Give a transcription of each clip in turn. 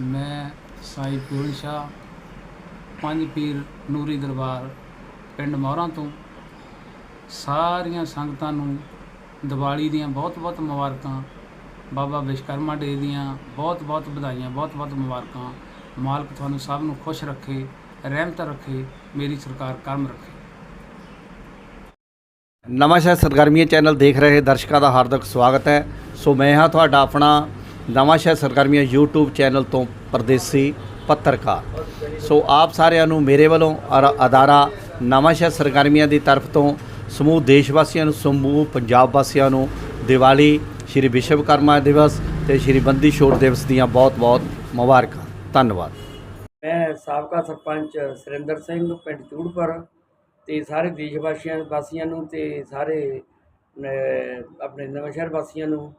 ਮੈਂ ਸਾਈ ਪੂਰਨ ਸ਼ਾਹ, ਪੰਜ ਪੀਰ ਨੂਰੀ ਦਰਬਾਰ, ਪਿੰਡ ਮੌਰਾਂ ਤੋਂ। ਸਾਰੀਆਂ ਸੰਗਤਾਂ ਨੂੰ ਦੀਵਾਲੀ ਦੀਆਂ ਬਹੁਤ-ਬਹੁਤ ਮੁਬਾਰਕਾਂ, ਬਾਬਾ ਵਿਸ਼ਕਰਮਾ ਡੇ ਦੀਆਂ ਬਹੁਤ-ਬਹੁਤ ਵਧਾਈਆਂ, ਬਹੁਤ-ਬਹੁਤ ਮੁਬਾਰਕਾਂ। ਮਾਲਕ ਤੁਹਾਨੂੰ ਸਭ ਨੂੰ ਖੁਸ਼ ਰੱਖੇ, ਰਹਿਮਤ ਰੱਖੇ, ਮੇਰੀ ਸਰਕਾਰ ਕਰਮ ਰੱਖੇ। ਨਵਾਂਸ਼ਹਿਰ ਸਰਗਰਮੀਆਂ ਚੈਨਲ ਦੇਖ ਰਹੇ ਦਰਸ਼ਕਾਂ ਦਾ ਹਾਰਦਿਕ ਸਵਾਗਤ ਹੈ। ਸੋ ਮੈਂ ਹਾਂ ਤੁਹਾਡਾ ਆਪਣਾ ਨਵਾਂਸ਼ਹਿਰ ਸਰਗਰਮੀਆਂ YouTube ਚੈਨਲ ਤੋਂ ਪਰਦੇਸੀ ਪੱਤਰਕਾਰ। ਸੋ ਆਪ ਸਾਰਿਆਂ ਨੂੰ ਮੇਰੇ ਵੱਲੋਂ ਔਰ ਅਦਾਰਾ ਨਵਾਂਸ਼ਹਿਰ ਸਰਗਰਮੀਆਂ ਦੀ ਤਰਫ ਤੋਂ ਸਮੂਹ ਦੇਸ਼ ਵਾਸੀਆਂ ਨੂੰ ਸਮੂਹ ਪੰਜਾਬ ਵਾਸੀਆਂ ਨੂੰ ਦੀਵਾਲੀ ਸ਼੍ਰੀ ਵਿਸ਼ਵਕਰਮਾ ਦਿਵਸ ਤੇ ਸ਼੍ਰੀ ਬੰਦੀ ਛੋੜ ਦਿਵਸ ਦੀਆਂ ਬਹੁਤ-ਬਹੁਤ ਮੁਬਾਰਕਾਂ। ਧੰਨਵਾਦ। ਮੈਂ ਸਾਬਕਾ ਸਰਪੰਚ ਸੁਰਿੰਦਰ ਸਿੰਘ ਪਿੰਡ ਚੂੜਪੁਰ ਤੇ ਸਾਰੇ ਦੇਸ਼ ਵਾਸੀਆਂ ਵਾਸੀਆਂ ਨੂੰ ਤੇ ਸਾਰੇ ਅਹ, ਆਪਣੇ ਨਵਾਂਸ਼ਹਿਰ ਵਾਸੀਆਂ ਨੂੰ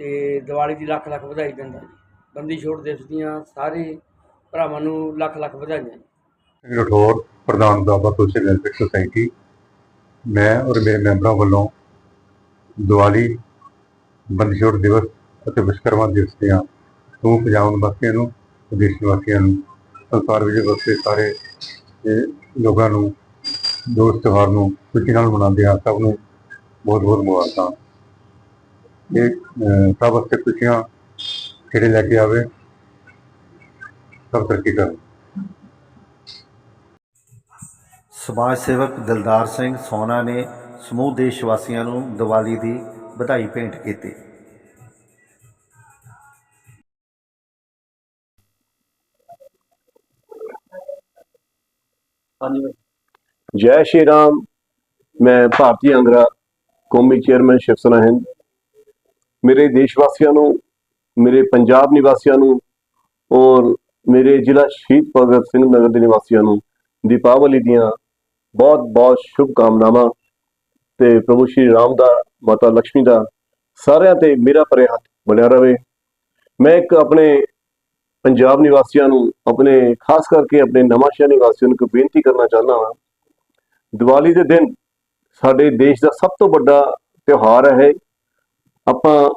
ਤੇ ਦੀਵਾਲੀ ਦੀ ਲੱਖ ਲੱਖ ਵਧਾਈ ਦਿੰਦਾ ਜੀ। ਬੰਦੀ ਛੋੜ ਦਿਵਸ ਦੀਆਂ ਸਾਰੇ ਭਰਾਵਾਂ ਨੂੰ ਲੱਖ ਲੱਖ ਵਧਾਈਆਂ ਜੀ। ਰਠੌਰ, ਪ੍ਰਧਾਨ ਬਾਬਾ ਸੋਸ਼ਲ ਵੈਲਫੇਅਰ ਸੁਸਾਇਟੀ, ਮੈਂ ਔਰ ਮੇਰੇ ਮੈਂਬਰਾਂ ਵੱਲੋਂ ਦੀਵਾਲੀ, ਬੰਦੀ ਛੋੜ ਦਿਵਸ ਅਤੇ ਵਿਸ਼ਕਰਮਾ ਦਿਵਸ ਦੀਆਂ ਸਮੂਹ ਪੰਜਾਬ ਵਾਸੀਆਂ ਨੂੰ ਦੇਸ਼ ਵਾਸੀਆਂ ਨੂੰ, ਸੰਸਾਰ ਵਿੱਚ ਵਸਦੇ ਸਾਰੇ ਲੋਕਾਂ ਨੂੰ ਜੋ ਤਿਉਹਾਰ ਨੂੰ ਖੁਸ਼ੀ ਨਾਲ ਮਨਾਉਂਦੇ ਆ ਸਭ ਨੂੰ ਬਹੁਤ ਬਹੁਤ ਮੁਬਾਰਕਾਂ। ਇਹ ਸਭ ਵਾਸਤੇ ਖੁਸ਼ੀਆਂ ਖੇੜੇ ਲੈ ਕੇ ਆਵੇ। ਸਭ ਤਰੱਕੀ ਕਰਨ। ਸਮਾਜ ਸੇਵਕ ਦਿਲਦਾਰ ਸਿੰਘ ਸੋਨਾ ਨੇ ਸਮੂਹ ਦੇਸ਼ ਵਾਸੀਆਂ ਨੂੰ ਦੀਵਾਲੀ ਦੀ ਵਧਾਈ ਭੇਂਟ ਕੀਤੀ। ਜੈ ਸ਼੍ਰੀ ਰਾਮ। ਮੈਂ ਭਾਰਤੀ ਅੰਗਰਾ ਕੌਮੀ ਚੇਅਰਮੈਨ ਸ਼ਿਵ ਸੈਨਾ ਹਿੰਦ। ਮੇਰੇ ਦੇਸ਼ ਵਾਸੀਆਂ ਨੂੰ, ਮੇਰੇ ਪੰਜਾਬ ਨਿਵਾਸੀਆਂ ਨੂੰ ਔਰ ਮੇਰੇ ਜ਼ਿਲ੍ਹਾ ਸ਼ਹੀਦ ਭਗਤ ਸਿੰਘ ਨਗਰ ਦੇ ਨਿਵਾਸੀਆਂ ਨੂੰ ਦੀਪਾਵਲੀ ਦੀਆਂ ਬਹੁਤ ਬਹੁਤ ਸ਼ੁਭ ਕਾਮਨਾਵਾਂ ਤੇ ਪ੍ਰਭੂ ਸ਼੍ਰੀ ਰਾਮ ਦਾ, ਮਾਤਾ ਲక్ష్ਮੀ ਦਾ ਸਾਰਿਆਂ ਤੇ ਮੇਰਾ ਭਰੇ ਹੱਥ ਬਣਿਆ ਰਵੇ। ਮੈਂ ਇੱਕ ਆਪਣੇ ਪੰਜਾਬ ਨਿਵਾਸੀਆਂ ਨੂੰ, ਆਪਣੇ ਖਾਸ ਕਰਕੇ ਆਪਣੇ ਨਵਾਂਸ਼ਹਿਰ ਨਿਵਾਸੀਆਂ ਨੂੰ ਇੱਕ ਬੇਨਤੀ ਕਰਨਾ ਚਾਹੁੰਦਾ ਹਾਂ। ਦੀਵਾਲੀ ਦੇ ਦਿਨ ਸਾਡੇ ਦੇਸ਼ ਦਾ ਸਭ ਤੋਂ ਵੱਡਾ ਤਿਉਹਾਰ ਹੈ। ਆਪਾਂ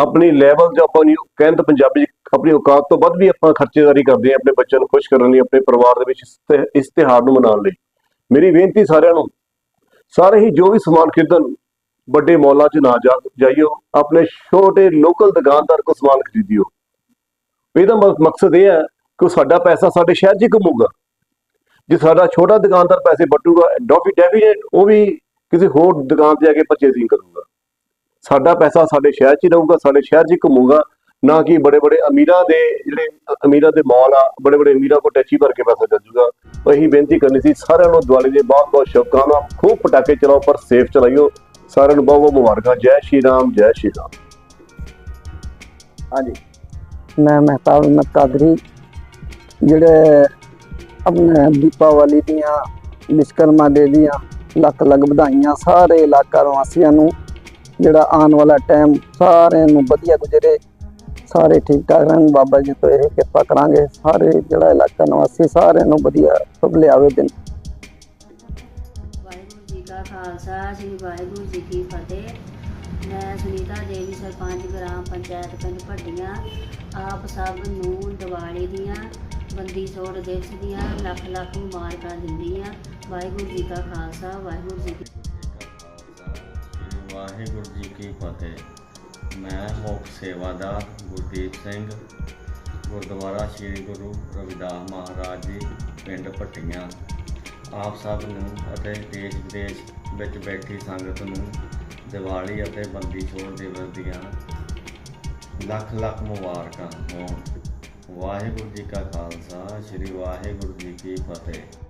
ਆਪਣੀ ਲੈਵਲ ਜੋ ਆਪਾਂ ਨੂੰ ਕਹਿੰਦੇ ਪੰਜਾਬੀ ਆਪਣੀ ਔਕਾਤ ਤੋਂ ਵੱਧ ਵੀ ਆਪਾਂ ਖਰਚੇਦਾਰੀ ਕਰਦੇ ਹਾਂ ਆਪਣੇ ਬੱਚਿਆਂ ਨੂੰ ਖੁਸ਼ ਕਰਨ ਲਈ, ਆਪਣੇ ਪਰਿਵਾਰ ਦੇ ਵਿੱਚ ਇਸ ਤਿ- ਇਸ ਤਿਉਹਾਰ ਨੂੰ ਮਨਾਉਣ ਲਈ। ਮੇਰੀ ਬੇਨਤੀ ਸਾਰਿਆਂ ਨੂੰ, ਸਾਰੇ ਹੀ ਜੋ ਵੀ ਸਮਾਨ ਖਰੀਦਣ, ਵੱਡੇ ਮੌਲਾਂ 'ਚ ਨਾ ਜਾਈਓ, ਆਪਣੇ ਛੋਟੇ ਲੋਕਲ ਦੁਕਾਨਦਾਰ ਕੋ ਸਮਾਨ ਖਰੀਦਿਓ। ਇਹਦਾ ਮ- ਮਕਸਦ ਇਹ ਹੈ ਕਿ ਸਾਡਾ ਪੈਸਾ ਸਾਡੇ ਸ਼ਹਿਰ 'ਚ ਹੀ ਘੁੰਮੂਗਾ। ਜੇ ਸਾਡਾ ਛੋਟਾ ਦੁਕਾਨਦਾਰ ਪੈਸੇ ਬਟੂਗਾ ਡੋਫੀ ਡੈਫੀਨੇਟ ਉਹ ਵੀ ਕਿਸੇ ਹੋਰ ਦੁਕਾਨ ਤੇ ਜਾ ਕੇ ਪਰਚੇਸਿੰਗ ਕਰੂਗਾ। ਸਾਡਾ ਪੈਸਾ ਸਾਡੇ ਸ਼ਹਿਰ 'ਚ ਹੀ ਰਹੂਗਾ ਸਾਡੇ ਸ਼ਹਿਰ 'ਚ ਹੀ ਘੁੰਮੂਗਾ। ਨਾ ਕਿ ਬੜੇ ਬੜੇ ਅਮੀਰਾਂ ਦੇ ਜਿਹੜੇ ਅਮੀਰਾਂ ਦੇ ਮਾਲ ਆ ਬੜੇ ਬੜੇ ਅਮੀਰਾਂ ਕੋ ਟੈਚੀ ਭਰ ਕੇ ਪੈਸਾ ਚੱਲ ਜੂਗਾ। ਇਹੀ ਬੇਨਤੀ ਕਰਨੀ ਸੀ ਸਾਰਿਆਂ ਨੂੰ ਦੀਵਾਲੀ ਦੇ ਬਹੁਤ ਬਹੁਤ ਸ਼ੁਭਕਾਮਨਾਵਾਂ ਖੂਬ ਪਟਾਕੇ ਚਲਾਓ ਪਰ ਸੇਫ ਚਲਾਈਓ। ਸਾਰਿਆਂ ਨੂੰ ਬਹੁਤ ਬਹੁਤ ਮੁਬਾਰਕਾਂ। ਜੈ ਸ਼੍ਰੀ ਰਾਮ ਜੈ ਸ਼੍ਰੀ ਰਾਮ। ਮੈਂ ਮਹਿਤਾਬ ਅਹਿਮਦ ਕਾਦਰੀ ਜਿਹੜੇ ਆਪਣੇ ਦੀਪਾਵਲੀ ਦੀਆਂ ਵਿਸ਼ਕਰਮਾ ਦੇ ਦੀਆਂ ਲੱਖ ਲੱਖ ਵਧਾਈਆਂ ਸਾਰੇ ਇਲਾਕਾ ਵਾਸੀਆਂ ਨੂੰ। ਜਿਹੜਾ ਆਉਣ ਵਾਲਾ ਟਾਈਮ ਸਾਰਿਆਂ ਨੂੰ ਵਧੀਆ ਗੁਜ਼ਰੇ, ਸਾਰੇ ਠੀਕ ਠਾਕ ਰਹਿਣ। ਬਾਬਾ ਜੀ ਤੋਂ ਇਹ ਕਿਰਪਾ ਕਰਾਂਗੇ। ਸਾਰੇ ਜਿਹੜਾ ਇਲਾਕਾ ਨਿਵਾਸੀ, ਸਾਰਿਆਂ ਨੂੰ ਵਧੀਆ ਸ਼ੁਭ ਲਿਆਵੇ ਦਿਨ। ਵਾਹਿਗੁਰੂ ਜੀ ਕਾ ਖਾਲਸਾ, ਸ੍ਰੀ ਵਾਹਿਗੁਰੂ ਜੀ ਕੀ ਫਤਿਹ। ਮੈਂ ਸੁਨੀਤਾ ਦੇਵੀ, ਸਰਪੰਚ ਗ੍ਰਾਮ ਪੰਚਾਇਤ ਪਿੰਡ ਭੱਟੀਆਂ ਆਪ ਸਭ ਨੂੰ ਦੀਵਾਲੀ ਦੀਆਂ ਬੰਦੀ ਛੋੜ ਦਿਵਸ ਦੀਆਂ ਲੱਖ ਲੱਖ ਮੁਬਾਰਕਾਂ ਦਿੰਦੀ ਹਾਂ। ਵਾਹਿਗੁਰੂ ਜੀ ਕਾ ਖਾਲਸਾ, ਵਾਹਿਗੁਰੂ ਜੀ ਵਾਹਿਗੁਰੂ ਜੀ ਕੀ ਫਤਿਹ। ਮੈਂ ਮੁੱਖ ਸੇਵਾਦਾਰ ਗੁਰਦੀਪ ਸਿੰਘ, ਗੁਰਦੁਆਰਾ ਸ੍ਰੀ ਗੁਰੂ ਰਵਿਦਾਸ ਮਹਾਰਾਜ ਜੀ, ਪਿੰਡ ਭੱਟੀਆਂ। ਆਪ ਸਭ ਨੂੰ ਅਤੇ ਦੇਸ਼ ਵਿਦੇਸ਼ ਵਿੱਚ ਬੈਠੀ ਸੰਗਤ ਨੂੰ ਦੀਵਾਲੀ ਅਤੇ ਬੰਦੀ ਛੋੜ ਦਿਵਸ ਦੀਆਂ ਲੱਖ ਲੱਖ ਮੁਬਾਰਕਾਂ ਹੋਣ। ਵਾਹਿਗੁਰੂ ਜੀ ਕਾ ਖਾਲਸਾ, ਸ੍ਰੀ ਵਾਹਿਗੁਰੂ ਜੀ ਕੀ ਫਤਿਹ।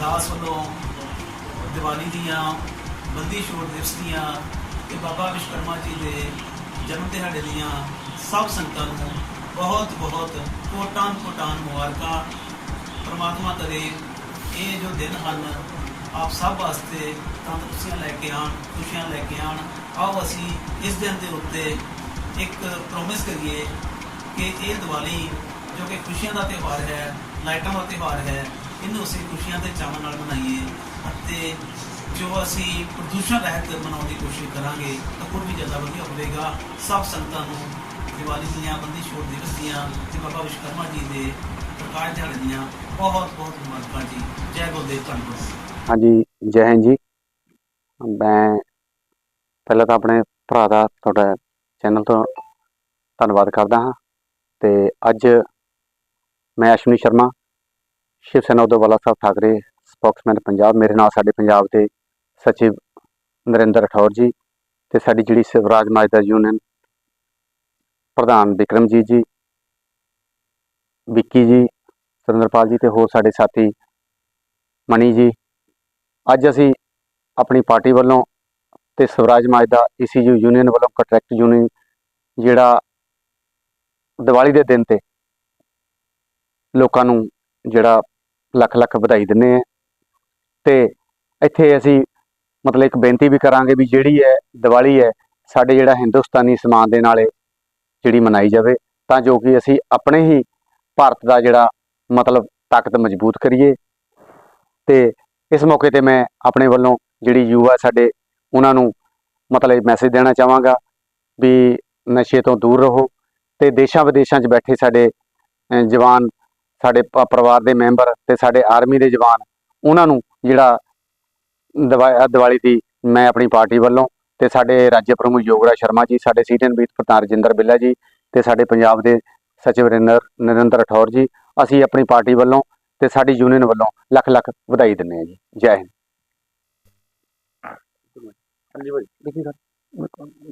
ਦਾਸ ਵੱਲੋਂ ਦੀਵਾਲੀ ਦੀਆਂ ਬੰਦੀ ਛੋੜ ਦਿਵਸ ਦੀਆਂ ਤੇ ਬਾਬਾ ਵਿਸ਼ਵਕਰਮਾ ਜੀ ਦੇ ਜਨਮ ਦਿਹਾੜੇ ਦੀਆਂ ਸਭ ਸੰਗਤਾਂ ਨੂੰ ਬਹੁਤ ਬਹੁਤ ਕੋਟਾਂ ਕੋਟਾਂ ਮੁਬਾਰਕਾਂ। ਪ੍ਰਮਾਤਮਾ ਕਰੇ ਇਹ ਜੋ ਦਿਨ ਹਨ, ਆਪ ਸਭ ਵਾਸਤੇ ਤੰਦਰੁਸਤੀਆਂ ਲੈ ਕੇ ਆਣ ਖੁਸ਼ੀਆਂ ਲੈ ਕੇ ਆਣ ਆਓ ਅਸੀਂ ਇਸ ਦਿਨ ਦੇ ਉੱਤੇ ਇੱਕ ਪ੍ਰੋਮਿਸ ਕਰੀਏ ਕਿ ਇਹ ਦੀਵਾਲੀ ਜੋ ਕਿ ਖੁਸ਼ੀਆਂ ਦਾ ਤਿਉਹਾਰ ਹੈ, ਲਾਈਟਾਂ ਦਾ ਤਿਉਹਾਰ ਹੈ ਇਹਨੂੰ ਅਸੀਂ ਖੁਸ਼ੀਆਂ ਦੇ ਚਾਵਾਂ ਨਾਲ ਮਨਾਈਏ ਅਤੇ ਜੋ ਅਸੀਂ ਪ੍ਰਦੂਸ਼ਣ ਰਹਿਤ ਮਨਾਉਣ ਦੀ ਕੋਸ਼ਿਸ਼ ਕਰਾਂਗੇ ਤਾਂ ਹੋਰ ਵੀ ਜ਼ਿਆਦਾ ਵਧੀਆ ਹੋਵੇਗਾ। ਸਭ ਸੰਗਤਾਂ ਨੂੰ ਦੀਵਾਲੀ ਦੀਆਂ ਬੰਦੀ ਛੋੜ ਦਿਵਸ ਦੀਆਂ ਤੇ ਬਾਬਾ ਵਿਸ਼ਵਕਰਮਾ ਜੀ ਦੇ ਪ੍ਰਕਾਸ਼ ਦਿਹਾੜੇ ਦੀਆਂ ਬਹੁਤ ਬਹੁਤ ਮੁਬਾਰਕਾਂ ਜੀ। ਜੈ ਗੁਰਦੇਵ ਧੰਨਵਾਦ ਹਾਂਜੀ, ਜੈ ਹਿੰਦ ਜੀ। ਮੈਂ ਪਹਿਲਾਂ ਤਾਂ ਆਪਣੇ ਭਰਾ ਦਾ ਤੁਹਾਡਾ ਚੈਨਲ ਤੋਂ ਧੰਨਵਾਦ ਕਰਦਾ ਹਾਂ ਤੇ ਅੱਜ ਮੈਂ ਅਸ਼ਵਨੀ ਸ਼ਰਮਾ ਸ਼ਿਵ ਸੈਨਾ ਉਦੋਂ ਵਾਲਾ ਸਾਹਿਬ ਠਾਕਰੇ ਸਪੋਕਸਮੈਨ ਪੰਜਾਬ, ਮੇਰੇ ਨਾਲ ਸਾਡੇ ਪੰਜਾਬ ਦੇ ਸਚਿਵ ਨਰਿੰਦਰ ਰਠੌਰ ਜੀ ਤੇ ਸਾਡੀ ਜਿਹੜੀ ਸਿਵਰਾਜ ਮਾਜਦਾ ਯੂਨੀਅਨ ਪ੍ਰਧਾਨ ਵਿਕਰਮਜੀਤ ਜੀ, ਵਿੱਕੀ ਜੀ, ਸੁਰਿੰਦਰਪਾਲ ਜੀ ਤੇ ਹੋਰ ਸਾਡੇ ਸਾਥੀ ਮਣੀ ਜੀ, ਅੱਜ ਅਸੀਂ ਆਪਣੀ ਪਾਰਟੀ ਵੱਲੋਂ ਤੇ ਸਵਰਾਜ ਮਾਜਦਾ ਈਸੀਯੂ ਯੂਨੀਅਨ ਵੱਲੋਂ ਕੰਟਰੈਕਟ ਯੂਨੀਅਨ ਜਿਹੜਾ ਦੀਵਾਲੀ ਦੇ ਦਿਨ ਤੇ ਲੋਕਾਂ ਨੂੰ ਜਿਹੜਾ ਲੱਖ ਲੱਖ ਵਧਾਈ ਦਿੰਨੇ ਆ। ਤੇ ਇੱਥੇ ਅਸੀਂ ਮਤਲਬ ਇੱਕ ਬੇਨਤੀ ਵੀ ਕਰਾਂਗੇ ਵੀ ਜਿਹੜੀ ਹੈ ਦੀਵਾਲੀ ਹੈ, ਸਾਡੇ ਜਿਹੜਾ ਹਿੰਦੁਸਤਾਨੀ ਸਮਾਨ ਦੇ ਨਾਲੇ ਜਿਹੜੀ ਮਨਾਈ ਜਾਵੇ, ਤਾਂ ਜੋ ਕਿ ਅਸੀਂ ਆਪਣੇ ਹੀ ਭਾਰਤ ਦਾ ਜਿਹੜਾ ਮਤਲਬ ਤਾਕਤ ਮਜ਼ਬੂਤ ਕਰੀਏ। ਤੇ ਇਸ ਮੌਕੇ ਤੇ ਮੈਂ ਆਪਣੇ ਵੱਲੋਂ ਜਿਹੜੀ ਯੁਵਾ ਸਾਡੇ, ਉਹਨਾਂ ਨੂੰ ਮਤਲਬ ਮੈਸੇਜ ਦੇਣਾ ਚਾਹਾਂਗਾ ਵੀ ਨਸ਼ੇ ਤੋਂ ਦੂਰ ਰਹੋ। ਤੇ ਦੇਸ਼ਾਂ ਵਿਦੇਸ਼ਾਂ 'ਚ ਬੈਠੇ ਸਾਡੇ ਜਵਾਨ ਸਾਡੇ ਪਰਿਵਾਰ ਦੇ ਮੈਂਬਰ ਤੇ ਸਾਡੇ ਆਰਮੀ ਦੇ ਜਵਾਨ ਉਹਨਾਂ ਨੂੰ ਜਿਹੜਾ ਦਿਵਾ- ਦੀਵਾਲੀ ਦੀ ਮੈਂ ਆਪਣੀ ਪਾਰਟੀ ਵੱਲੋਂ ਤੇ ਸਾਡੇ ਰਾਜ ਪ੍ਰਮੁੱਖ ਯੋਗਰਾਜ ਸ਼ਰਮਾ ਜੀ ਸਾਡੇ ਸੀਨੀਅਰ ਮੀਤ ਪ੍ਰਧਾਨ ਰਜਿੰਦਰ ਬਿੱਲਾ ਜੀ ਤੇ ਸਾਡੇ ਪੰਜਾਬ ਦੇ ਸਚਿਵ ਨਰਿੰਦਰ ਨਰਿੰਦਰ ਰਠੌਰ ਜੀ ਅਸੀਂ ਆਪਣੀ ਪਾਰਟੀ ਵੱਲੋਂ ਤੇ ਸਾਡੀ ਯੂਨੀਅਨ ਵੱਲੋਂ ਲੱਖ ਲੱਖ ਵਧਾਈ ਦਿੰਦੇ ਹਾਂ ਜੀ। ਜੈ ਹਿੰਦ। ਹਾਂਜੀ ਭਾਈ।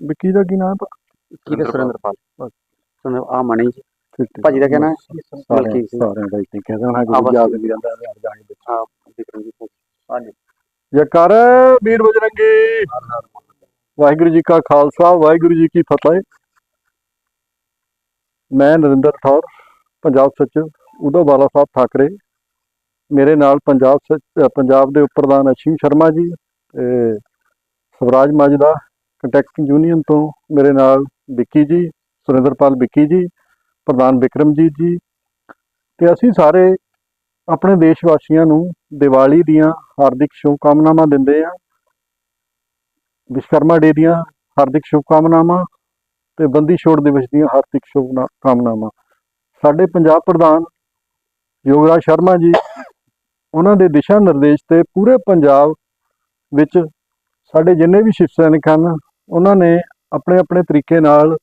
ਵਿੱਕੀ ਦਾ ਕੀ ਨਾਮ ਕੀ ਦੇ ਸੁਰਿੰਦਰਪਾਲ। ਸੁਰਿੰਦਰ ਆ ਮਣੀ ਜੀ। ਭਾਜੀ ਦਾ ਕਹਿਣਾ ਹੈ? ਸਿੰਘ। ਸਾਰਿਆਂ ਦਾ ਹੀ ਕਹਿ ਦੇਣਾ ਆ ਬਸ। ਯਾਦ ਵੀ ਰਹਿੰਦਾ ਹੈ ਜਾਣੀ ਵਿੱਚ ਹਾਂ। ਹਾਂਜੀ। ਜੈਕਾਰ ਵੀਰ ਬਜਰੰਗੀ। ਵਾਹਿਗੁਰੂ ਜੀ ਕਾ ਖਾਲਸਾ ਵਾਹਿਗੁਰੂ ਜੀ ਕੀ ਫਤਿਹ। ਮੈਂ ਨਰਿੰਦਰ ਠੌਰ ਪੰਜਾਬ ਸਚਿਵ ਉਦੋਵਾਲਾ ਸਾਹਿਬ ਠਾਕਰੇ। ਮੇਰੇ ਨਾਲ ਪੰਜਾਬ ਸਚ- ਪੰਜਾਬ ਦੇ ਉਪ ਪ੍ਰਧਾਨ ਅਸ਼ੀਮ ਸ਼ਰਮਾ ਜੀ ਤੇ ਸਵਰਾਜ ਮਾਜਦਾ ਕੰਟੈਕਟ ਯੂਨੀਅਨ ਤੋਂ ਮੇਰੇ ਨਾਲ ਵਿੱਕੀ ਜੀ ਸੁਰਿੰਦਰਪਾਲ ਵਿੱਕੀ ਜੀ। ਪ੍ਰਧਾਨ ਵਿਕਰਮਜੀਤ ਜੀ ਤੇ ਅਸੀਂ ਸਾਰੇ ਆਪਣੇ ਦੇਸ਼ ਵਾਸੀਆਂ ਨੂੰ ਦੀਵਾਲੀ ਦੀਆਂ ਹਾਰਦਿਕ ਸ਼ੁਭਕਾਮਨਾਵਾਂ ਦਿੰਦੇ ਆ ਵਿਸ਼ਕਰਮਾ ਡੇ ਦੀਆਂ ਹਾਰਦਿਕ ਸ਼ੁਭਕਾਮਨਾਵਾਂ ਤੇ ਬੰਦੀ ਛੋੜ ਦਿਵਸ ਦੀਆਂ ਹਾਰਦਿਕ ਸ਼ੁਭਕਾਮਨਾਵਾਂ। ਸਾਡੇ ਪੰਜਾਬ ਪ੍ਰਧਾਨ ਯੋਗਰਾਜ ਸ਼ਰਮਾ ਜੀ, ਉਹਨਾਂ ਦੇ ਦਿਸ਼ਾ ਨਿਰਦੇਸ਼ ਤੇ ਪੂਰੇ ਪੰਜਾਬ ਵਿੱਚ ਸਾਡੇ ਜਿੰਨੇ ਵੀ ਸ਼ਿਵ ਸੈਨਿਕ ਹਨ, ਉਹਨਾਂ ਨੇ ਆਪਣੇ ਆਪਣੇ ਤਰੀਕੇ ਨਾਲ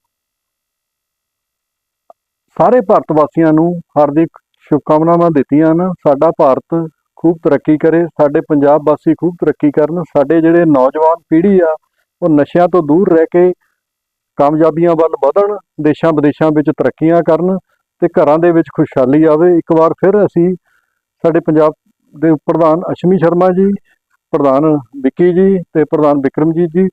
ਸਾਰੇ ਭਾਰਤ ਵਾਸੀਆਂ ਨੂੰ ਹਾਰਦਿਕ ਸ਼ੁਭਕਾਮਨਾਵਾਂ ਦਿੱਤੀਆਂ ਹਨ। ਸਾਡਾ ਭਾਰਤ ਖੂਬ ਤਰੱਕੀ ਕਰੇ, ਸਾਡੇ ਪੰਜਾਬ ਵਾਸੀ ਖੂਬ ਤਰੱਕੀ ਕਰਨ, ਸਾਡੇ ਜਿਹੜੇ ਨੌਜਵਾਨ ਪੀੜ੍ਹੀ ਆ, ਉਹ ਨਸ਼ਿਆਂ ਤੋਂ ਦੂਰ ਰਹਿ ਕੇ ਕਾਮਯਾਬੀਆਂ ਵੱਲ ਵਧਣ ਦੇਸ਼ਾਂ ਵਿਦੇਸ਼ਾਂ ਵਿੱਚ ਤਰੱਕੀਆਂ ਕਰਨ ਤੇ ਘਰਾਂ ਦੇ ਵਿੱਚ ਖੁਸ਼ਹਾਲੀ ਆਵੇ। ਇੱਕ ਵਾਰ ਫਿਰ ਅਸੀਂ ਸਾਡੇ ਪੰਜਾਬ ਦੇ ਪ੍ਰਧਾਨ ਅਸ਼ਮੀ ਸ਼ਰਮਾ ਜੀ, ਪ੍ਰਧਾਨ ਵਿੱਕੀ ਜੀ ਤੇ ਪ੍ਰਧਾਨ ਵਿਕਰਮਜੀਤ ਜੀ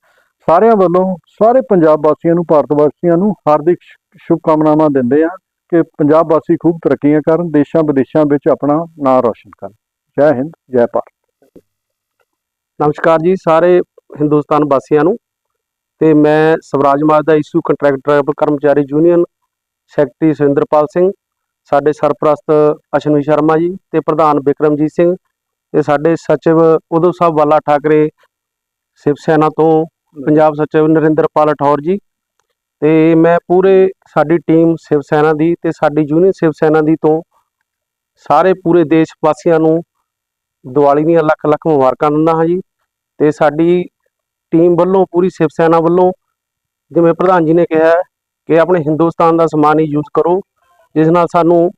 ਸਾਰਿਆਂ ਵੱਲੋਂ ਸਾਰੇ ਪੰਜਾਬ ਵਾਸੀਆਂ ਨੂੰ, ਭਾਰਤ ਵਾਸੀਆਂ ਨੂੰ ਹਾਰਦਿਕ ਸ਼ੁ- ਸ਼ੁਭਕਾਮਨਾਵਾਂ ਦਿੰਦੇ ਆ ਕਿ ਪੰਜਾਬ ਵਾਸੀ ਖੂਬ ਤਰੱਕੀਆਂ ਕਰਨ ਦੇਸ਼ਾਂ ਵਿਦੇਸ਼ਾਂ ਵਿੱਚ ਆਪਣਾ ਨਾਂ ਰੌਸ਼ਨ ਕਰਨ। ਜੈ ਹਿੰਦ ਜੈ ਭਾਰਤ। ਨਮਸਕਾਰ ਜੀ ਸਾਰੇ ਹਿੰਦੁਸਤਾਨ ਵਾਸੀਆਂ ਨੂੰ ਤੇ ਮੈਂ Swaraj Mazda issue contract driver ਕਰਮਚਾਰੀ ਯੂਨੀਅਨ ਸੈਕਟਰੀ ਸੁਰਿੰਦਰਪਾਲ ਸਿੰਘ ਸਾਡੇ ਸਰਪ੍ਰਸਤ ਅਸ਼ਨਵੀ ਸ਼ਰਮਾ ਜੀ ਤੇ ਪ੍ਰਧਾਨ ਵਿਕਰਮਜੀਤ ਸਿੰਘ ਤੇ ਸਾਡੇ ਸਚਿਵ ਉਦੋਂ ਸਾਹਿਬ ਵਾਲਾ ਠਾਕਰੇ ਸ਼ਿਵ ਸੈਨਾ ਤੋਂ ਪੰਜਾਬ ਸਚਿਵ ਨਰਿੰਦਰਪਾਲ ਠੌਰ ਜੀ ਤੇ ਮੈਂ ਪੂਰੇ ਸਾਡੀ ਟੀਮ ਸ਼ਿਵ ਸੈਨਾ ਦੀ ਤੇ ਸਾਡੀ ਯੂਨੀਅਨ ਸ਼ਿਵ ਸੈਨਾ ਦੀ ਤੋਂ ਸਾਰੇ ਪੂਰੇ ਦੇਸ਼ ਵਾਸੀਆਂ ਨੂੰ ਦੀਵਾਲੀ ਦੀਆਂ ਲੱਖ ਲੱਖ ਮੁਬਾਰਕਾਂ ਦਿੰਦਾ ਹਾਂ ਜੀ। ਤੇ ਸਾਡੀ ਟੀਮ ਵੱਲੋਂ, ਪੂਰੀ ਸ਼ਿਵ ਸੈਨਾ ਵੱਲੋਂ ਜਿਵੇਂ ਪ੍ਰਧਾਨ ਜੀ ਨੇ ਕਿਹਾ ਕਿ ਆਪਣੇ ਹਿੰਦੁਸਤਾਨ ਦਾ ਸਮਾਨ ਹੀ ਯੂਜ਼ ਕਰੋ, ਜਿਸ ਨਾਲ ਸਾਨੂੰ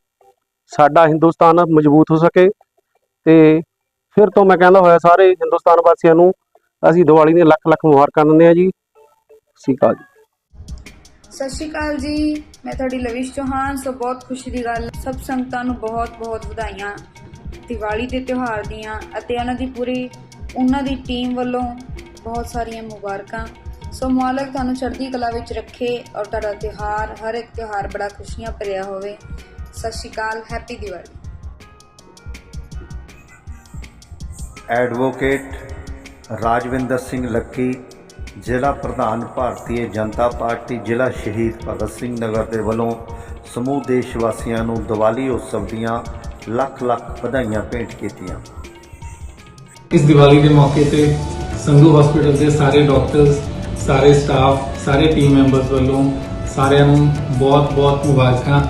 ਸਾਡਾ ਹਿੰਦੁਸਤਾਨ ਮਜ਼ਬੂਤ ਹੋ ਸਕੇ। ਤੇ ਫਿਰ ਤੋਂ ਮੈਂ ਕਹਿੰਦਾ ਹੋਇਆ, ਸਾਰੇ ਹਿੰਦੁਸਤਾਨ ਵਾਸੀਆਂ ਨੂੰ ਅਸੀਂ ਦੀਵਾਲੀ ਦੀਆਂ ਲੱਖ ਲੱਖ ਮੁਬਾਰਕਾਂ ਦਿੰਦੇ ਹਾਂ ਜੀ। ਸਤਿ ਸ਼੍ਰੀ ਅਕਾਲ ਜੀ। ਸਤਿ ਸ਼੍ਰੀ ਅਕਾਲ ਜੀ। ਮੈਂ ਤੁਹਾਡੀ ਲਵਿਸ਼ ਚੌਹਾਨ, ਸੋ ਬਹੁਤ ਖੁਸ਼ੀ ਦੀ ਗੱਲ। ਸਭ ਸੰਗਤਾਂ ਨੂੰ ਬਹੁਤ ਬਹੁਤ ਵਧਾਈਆਂ। ਦੀਵਾਲੀ ਦੇ ਤਿਉਹਾਰ ਦੀਆਂ ਅਤੇ ਉਹਨਾਂ ਦੀ ਪੂਰੀ, ਉਹਨਾਂ ਦੀ ਟੀਮ ਵੱਲੋਂ ਬਹੁਤ ਸਾਰੀਆਂ ਮੁਬਾਰਕਾਂ। ਸੋ ਮਾਲਕ ਤੁਹਾਨੂੰ ਚੜ੍ਹਦੀ ਕਲਾ ਵਿੱਚ ਰੱਖੇ ਔਰ ਤੁਹਾਡਾ ਤਿਉਹਾਰ, ਹਰ ਇੱਕ ਤਿਉਹਾਰ ਬੜਾ ਖੁਸ਼ੀਆਂ ਭਰਿਆ ਹੋਵੇ। ਸਤਿ ਸ਼੍ਰੀ ਅਕਾਲ happy Diwali. Advocate Rajvinder Singh Lucky ਜ਼ਿਲ੍ਹਾ ਪ੍ਰਧਾਨ ਭਾਰਤੀ ਜਨਤਾ ਪਾਰਟੀ, ਜ਼ਿਲ੍ਹਾ ਸ਼ਹੀਦ ਭਗਤ ਸਿੰਘ ਨਗਰ ਦੇ ਵੱਲੋਂ ਸਮੂਹ ਦੇਸ਼ ਵਾਸੀਆਂ ਨੂੰ ਦੀਵਾਲੀ ਉਤਸਵ ਦੀਆਂ ਲੱਖ ਲੱਖ ਵਧਾਈਆਂ ਭੇਟ ਕੀਤੀਆਂ। ਇਸ ਦੀਵਾਲੀ ਦੇ ਮੌਕੇ ਤੇ ਸੰਧੂ ਹਸਪੀਟਲ ਦੇ ਸਾਰੇ ਡਾਕਟਰਸ ਸਾਰੇ ਸਟਾਫ ਸਾਰੇ ਟੀਮ ਮੈਂਬਰਸ ਵੱਲੋਂ ਸਾਰਿਆਂ ਨੂੰ ਬਹੁਤ-ਬਹੁਤ ਮੁਬਾਰਕਾਂ।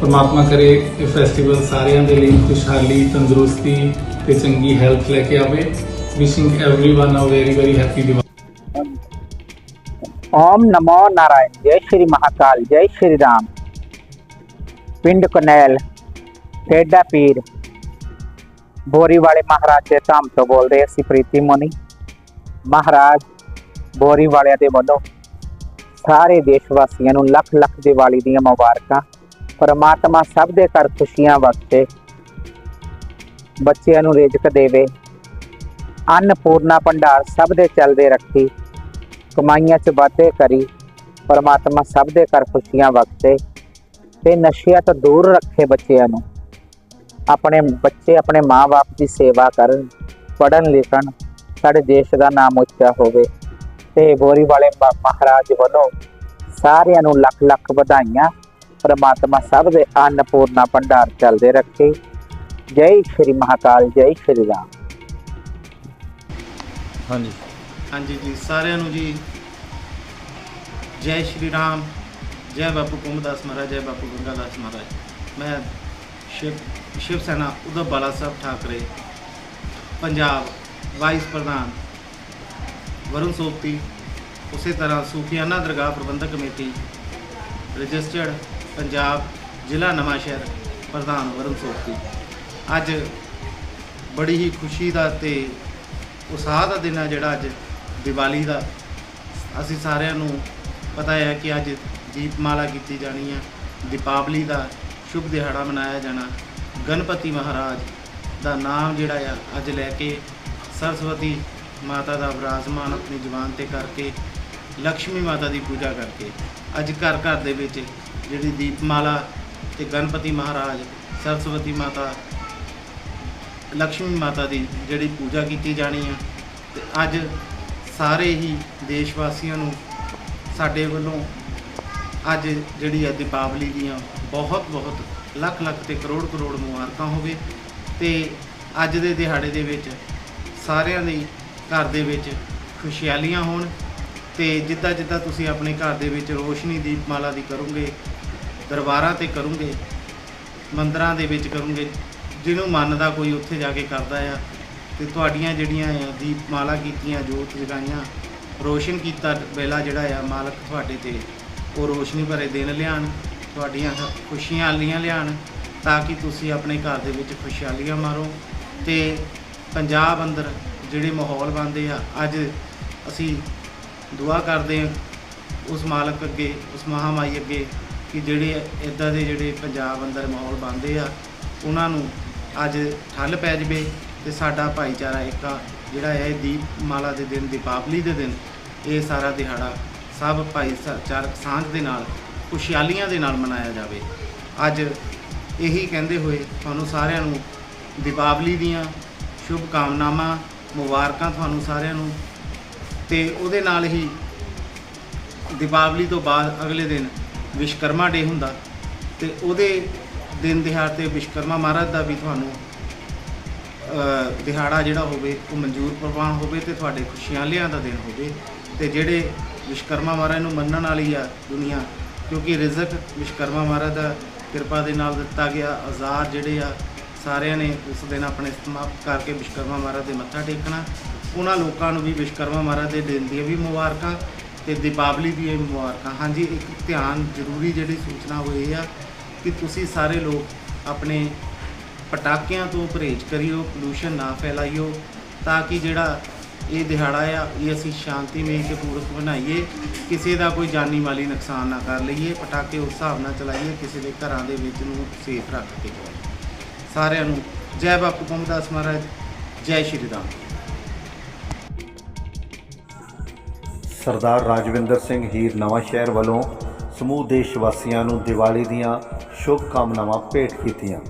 ਪਰਮਾਤਮਾ ਕਰੇ ਇਹ ਫੈਸਟੀਵਲ ਸਾਰਿਆਂ ਦੇ ਲਈ ਖੁਸ਼ਹਾਲੀ, ਤੰਦਰੁਸਤੀ ਤੇ ਚੰਗੀ ਹੈਲਥ ਲੈ ਕੇ ਆਵੇ। Wishing everyone a very very happy Diwali. ओम नमो नारायण जय श्री महाकाल जय श्री राम ਪਿੰਡ ਕਨੈਲ ਟੇਡਾ ਪੀਰ ਬੋਰੀ ਵਾਲੇ ਮਹਾਰਾਜ ਦੇ ਧਾਮ ਤੋਂ ਬੋਲਦੇ ਅਸੀਂ ਪ੍ਰੀਤੀ ਮੋਨੀ ਮਹਾਰਾਜ ਬੋਰੀ ਵਾਲਿਆਂ ਦੇ ਵੱਲੋਂ ਸਾਰੇ ਦੇਸ਼ ਵਾਸੀਆਂ ਨੂੰ ਲੱਖ ਲੱਖ ਦੀਵਾਲੀ ਦੀਆਂ ਮੁਬਾਰਕਾਂ ਪਰਮਾਤਮਾ ਸਭ ਦੇ ਘਰ ਖੁਸ਼ੀਆਂ ਬਖਸ਼ੇ ਬੱਚਿਆਂ ਨੂੰ ਰਿਜ਼ਕ ਦੇਵੇ ਅੰਨਪੂਰਨਾ ਭੰਡਾਰ ਸਭ ਦੇ ਚੱਲਦੇ ਰੱਖੀ ਕਮਾਈਆਂ 'ਚ ਵਾਧੇ ਕਰੀ, ਪਰਮਾਤਮਾ ਸਭ ਦੇ ਘਰ ਖੁਸ਼ੀਆਂ ਵਕਤੇ ਤੇ ਨਸ਼ਿਆਂ ਤੋਂ ਦੂਰ ਰੱਖੇ ਬੱਚਿਆਂ ਨੂੰ। ਆਪਣੇ ਬੱਚੇ ਆਪਣੇ ਮਾਪੇ ਦੀ ਸੇਵਾ ਕਰਨ ਪੜਨ ਲਿਖਣ, ਸਾਡੇ ਦੇਸ਼ ਦਾ ਨਾਮ ਉੱਚਾ ਹੋਵੇ ਤੇ ਬੋਰੀ ਵਾਲੇ ਮਹਾਰਾਜ ਵੱਲੋਂ ਸਾਰਿਆਂ ਨੂੰ ਲੱਖ ਲੱਖ ਵਧਾਈਆਂ। ਪਰਮਾਤਮਾ ਸਭ ਦੇ ਅੰਨਪੂਰਨਾ ਭੰਡਾਰ ਚੱਲਦੇ ਰੱਖੇ। ਜੈ ਸ਼੍ਰੀ ਮਹਾਕਾਲ, ਜੈ ਸ਼੍ਰੀ ਰਾਮ। ਹਾਂਜੀ। ਹਾਂਜੀ ਜੀ, ਸਾਰਿਆਂ ਨੂੰ ਜੀ ਜੈ ਸ਼੍ਰੀ ਰਾਮ, ਜੈ ਬਾਪੂ ਕੁੰਮਦਾਸ ਮਹਾਰਾਜ, ਜੈ ਬਾਪੂ ਗੰਗਾਦਾਸ ਮਹਾਰਾਜ। ਮੈਂ ਸ਼ਿਵ ਸ਼ਿਵ ਸੈਨਾ ਉਧਮ ਬਾਲਾ ਸਾਹਿਬ ਠਾਕਰੇ, ਪੰਜਾਬ ਵਾਈਸ ਪ੍ਰਧਾਨ ਵਰੁਣ ਸੋਪਤੀ ਉਸੇ ਤਰ੍ਹਾਂ ਸੂਫੀਆਨਾ ਦਰਗਾਹ ਪ੍ਰਬੰਧਕ ਕਮੇਟੀ ਰਜਿਸਟਰਡ ਪੰਜਾਬ ਜ਼ਿਲ੍ਹਾ ਨਵਾਂਸ਼ਹਿਰ ਪ੍ਰਧਾਨ ਵਰੁਣ ਸੋਪਤੀ ਅੱਜ ਬੜੀ ਹੀ ਖੁਸ਼ੀ ਦਾ ਤੇ ਉਤਸ਼ਾਹ ਦਾ ਦਿਨ ਹੈ ਜਿਹੜਾ ਅੱਜ ਦੀਵਾਲੀ ਦਾ। ਅਸੀਂ ਸਾਰਿਆਂ ਨੂੰ ਪਤਾ ਹੈ ਕਿ ਅੱਜ ਦੀਪਮਾਲਾ ਕੀਤੀ ਜਾਣੀ ਹੈ। ਦੀਪਾਵਲੀ ਦਾ ਸ਼ੁਭ ਦਿਹਾੜਾ ਮਨਾਇਆ ਜਾਣਾ। ਗਣਪਤੀ ਮਹਾਰਾਜ ਦਾ ਨਾਮ ਜਿਹੜਾ ਆ, ਅੱਜ ਲੈ ਕੇ ਸਰਸਵਤੀ ਮਾਤਾ ਦਾ ਵਿਰਾਜਮਾਨ ਆਪਣੀ ਜਵਾਨ ਤੇ ਕਰਕੇ ਲక్ష్ਮੀ ਮਾਤਾ ਦੀ ਪੂਜਾ ਕਰਕੇ, ਅੱਜ ਘਰ ਘਰ ਦੇ ਵਿੱਚ ਜਿਹੜੀ ਦੀਪਮਾਲਾ ਤੇ ਗਣਪਤੀ ਮਹਾਰਾਜ, ਸਰਸਵਤੀ ਮਾਤਾ ਲక్ష్ਮੀ ਮਾਤਾ ਦੀ ਜਿਹੜੀ ਪੂਜਾ ਕੀਤੀ ਜਾਣੀ ਆ ਤੇ ਅੱਜ ਸਾਰੇ ਹੀ ਦੇਸ਼ ਵਾਸੀਆਂ ਨੂੰ ਸਾਡੇ ਵੱਲੋਂ ਅੱਜ ਜਿਹੜੀ ਹੈ ਦੀਪਾਵਲੀ ਦੀਆਂ ਬਹੁਤ ਬਹੁਤ ਲੱਖ ਲੱਖ ਤੇ ਕਰੋੜ ਕਰੋੜ ਮੁਬਾਰਕਾਂ ਹੋਵੇ ਤੇ ਅੱਜ ਦੇ ਦਿਹਾੜੇ ਦੇ ਵਿੱਚ ਸਾਰਿਆਂ ਦੇ ਘਰ ਦੇ ਵਿੱਚ ਖੁਸ਼ਹਾਲੀਆਂ ਹੋਣ ਤੇ ਜਿੱਦਾਂ ਜਿੱਦਾਂ ਤੁਸੀਂ ਆਪਣੇ ਘਰ ਦੇ ਵਿੱਚ ਰੋਸ਼ਨੀ ਦੀਪਮਾਲਾ ਦੀ ਕਰੋਗੇ, ਦਰਬਾਰਾਂ ਤੇ ਕਰੋਗੇ, ਮੰਦਰਾਂ ਦੇ ਵਿੱਚ ਕਰੋਗੇ, ਜਿਹਨੂੰ ਮੰਨਦਾ ਕੋਈ ਉੱਥੇ ਜਾ ਕੇ ਕਰਦਾ ਆ ਤੇ ਤੁਹਾਡੀਆਂ ਜਿਹੜੀਆਂ ਆ ਦੀਪਮਾਲਾ ਕੀਤੀਆਂ, ਜੋਤ ਜਗਾਈਆਂ, ਰੋਸ਼ਨ ਕੀਤਾ ਵੇਲਾ ਜਿਹੜਾ ਆ, ਮਾਲਕ ਤੁਹਾਡੇ ਤੇ। ਉਹ ਰੋਸ਼ਨੀ ਭਰੇ ਦਿਨ ਲਿਆਣ, ਤੁਹਾਡੀਆਂ ਖੁਸ਼ੀਆਂ ਲੀਆਂ ਲਿਆਣ, ਤਾਂ ਕਿ ਤੁਸੀਂ ਆਪਣੇ ਘਰ ਦੇ ਵਿੱਚ ਖੁਸ਼ਹਾਲੀਆਂ ਮਾਰੋ। ਤੇ ਪੰਜਾਬ ਅੰਦਰ ਜਿਹੜੇ ਮਾਹੌਲ ਬਣਦੇ ਆ, ਅੱਜ ਅਸੀਂ ਦੁਆ ਕਰਦੇ ਹਾਂ ਉਸ ਮਾਲਕ ਅੱਗੇ, ਉਸ ਮਹਾਮਾਈ ਅੱਗੇ, ਕਿ ਜਿਹੜੇ ਇਦਾਂ ਦੇ ਜਿਹੜੇ ਪੰਜਾਬ ਅੰਦਰ ਮਾਹੌਲ ਬਣਦੇ ਆ, ਉਹਨਾਂ ਨੂੰ ਅੱਜ ਠੱਲ ਪੈ ਜਵੇ। ਤੇ ਸਾਡਾ ਭਾਈਚਾਰਾ ਇੱਕ ਜਿਹੜਾ ਹੈ ਇਹ ਦੀਪਮਾਲਾ ਦੇ ਦਿਨ, ਦੀਪਾਵਲੀ ਦੇ ਦਿਨ, ਇਹ ਸਾਰਾ ਦਿਹਾੜਾ ਸਭ ਭਾਈਚਾਰਕ ਸਾਂਝ ਦੇ ਨਾਲ, ਖੁਸ਼ਹਾਲੀਆਂ ਦੇ ਨਾਲ ਮਨਾਇਆ ਜਾਵੇ। ਅੱਜ ਇਹੀ ਕਹਿੰਦੇ ਹੋਏ ਤੁਹਾਨੂੰ ਸਾਰਿਆਂ ਨੂੰ ਦੀਪਾਵਲੀ ਦੀਆਂ ਸ਼ੁਭ ਕਾਮਨਾਵਾਂ ਮੁਬਾਰਕਾਂ ਤੁਹਾਨੂੰ ਸਾਰਿਆਂ ਨੂੰ। ਤੇ ਉਹਦੇ ਨਾਲ ਹੀ ਦੀਪਾਵਲੀ ਤੋਂ ਬਾਅਦ ਅਗਲੇ ਦਿਨ ਵਿਸ਼ਕਰਮਾ ਡੇ ਹੁੰਦਾ ਤੇ ਉਹਦੇ ਦਿਨ ਦਿਹਾੜ ਤੇ ਵਿਸ਼ਕਰਮਾ ਮਹਾਰਾਜ ਦਾ ਵੀ ਤੁਹਾਨੂੰ ਦਿਹਾੜਾ ਜਿਹੜਾ ਹੋਵੇ, ਉਹ ਮਨਜ਼ੂਰ ਪ੍ਰਵਾਨ ਹੋਵੇ ਤੇ ਤੁਹਾਡੇ ਖੁਸ਼ਹਾਲੀਆਂ ਦਾ ਦਿਨ ਹੋਵੇ। ਤੇ ਜਿਹੜੇ ਵਿਸ਼ਕਰਮਾ ਮਹਾਰਾਜ ਨੂੰ ਮੰਨਣ ਵਾਲੀ ਆ ਦੁਨੀਆ, ਕਿਉਂਕਿ ਰਿਜ਼ਕ ਵਿਸ਼ਕਰਮਾ ਮਹਾਰਾਜ ਦਾ ਕਿਰਪਾ ਦੇ ਨਾਲ ਦਿੱਤਾ ਗਿਆ, ਆਜ਼ਾਦ ਜਿਹੜੇ ਆ, ਸਾਰਿਆਂ ਨੇ ਉਸ ਦਿਨ ਆਪਣੇ ਸਮਾਪਤ ਕਰਕੇ ਵਿਸ਼ਕਰਮਾ ਮਹਾਰਾਜ ਦੇ ਮੱਥਾ ਟੇਕਣਾ। ਉਹਨਾਂ ਲੋਕਾਂ ਨੂੰ ਵੀ ਵਿਸ਼ਕਰਮਾ ਮਹਾਰਾਜ ਦੇ ਦਿਨ ਦੀਆਂ ਵੀ ਮੁਬਾਰਕਾਂ ਤੇ ਦੀਪਾਵਲੀ ਦੀਆਂ ਵੀ ਮੁਬਾਰਕਾਂ। ਹਾਂਜੀ, ਇੱਕ ਧਿਆਨ ਜ਼ਰੂਰੀ ਜਿਹੜੀ ਸੂਚਨਾ ਉਹ ਇਹ ਆ ਕਿ ਤੁਸੀਂ ਸਾਰੇ ਲੋਕ ਆਪਣੇ ਪਟਾਕਿਆਂ ਤੋਂ ਪਰਹੇਜ਼ ਕਰਿਓ ਪੋਲੂਸ਼ਨ ਨਾ ਫੈਲਾਈਓ, ਤਾਂ ਕਿ ਜਿਹੜਾ ਇਹ ਦਿਹਾੜਾ ਆ, ਇਹ ਅਸੀਂ ਸ਼ਾਂਤੀਮਈ ਤੇ ਪੂਰਕ ਬਣਾਈਏ, ਕਿਸੇ ਦਾ ਕੋਈ ਜਾਨੀ ਮਾਲੀ ਨੁਕਸਾਨ ਨਾ ਕਰ ਲਈਏ, ਪਟਾਕੇ ਉਸ ਹਿਸਾਬ ਨਾਲ ਚਲਾਈਏ, ਕਿਸੇ ਦੇ ਘਰਾਂ ਦੇ ਵਿੱਚ ਨੂੰ ਸੇਫ ਰੱਖ ਕੇ ਚਲਾਈਏ। ਸਾਰਿਆਂ ਨੂੰ ਜੈ ਬਾਪੂ ਕਮਦਾਸ ਮਹਾਰਾਜ, ਜੈ ਸ਼੍ਰੀ ਰਾਮ। ਸਰਦਾਰ ਰਾਜਵਿੰਦਰ ਸਿੰਘ ਹੀਰ ਨਵਾਂ ਸ਼ਹਿਰ ਵੱਲੋਂ ਸਮੂਹ ਦੇਸ਼ ਵਾਸੀਆਂ ਨੂੰ ਦੀਵਾਲੀ ਦੀਆਂ ਸ਼ੁਭ ਕਾਮਨਾਵਾਂ ਭੇਟ ਕੀਤੀਆਂ।